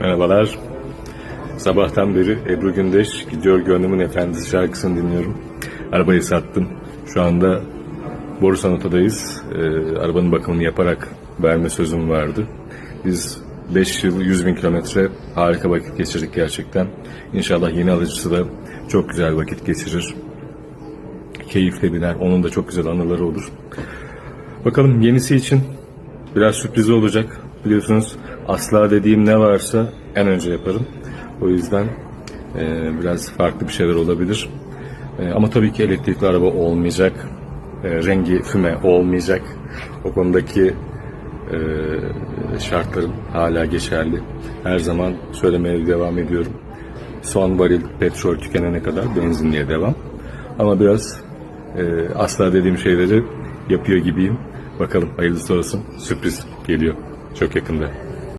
Merhabalar. Sabahtan beri Ebru Gündeş Gidiyor Gönlümün Efendisi şarkısını dinliyorum. Arabayı sattım. Şu anda Borusan Oto'dayız. Ee, arabanın bakımını yaparak verme sözüm vardı. Biz 5 yıl 100 bin kilometre harika vakit geçirdik gerçekten. İnşallah yeni alıcısı da çok güzel vakit geçirir. Keyifle biner. Onun da çok güzel anıları olur. Bakalım yenisi için biraz sürpriz olacak. Biliyorsunuz asla dediğim ne varsa en önce yaparım. O yüzden e, biraz farklı bir şeyler olabilir. E, ama tabii ki elektrikli araba olmayacak. E, rengi füme olmayacak. O konudaki e, şartlarım hala geçerli. Her zaman söylemeye devam ediyorum. Son varil petrol tükenene kadar benzinliğe devam. Ama biraz e, asla dediğim şeyleri yapıyor gibiyim. Bakalım hayırlısı olsun. Sürpriz geliyor. Çok yakında.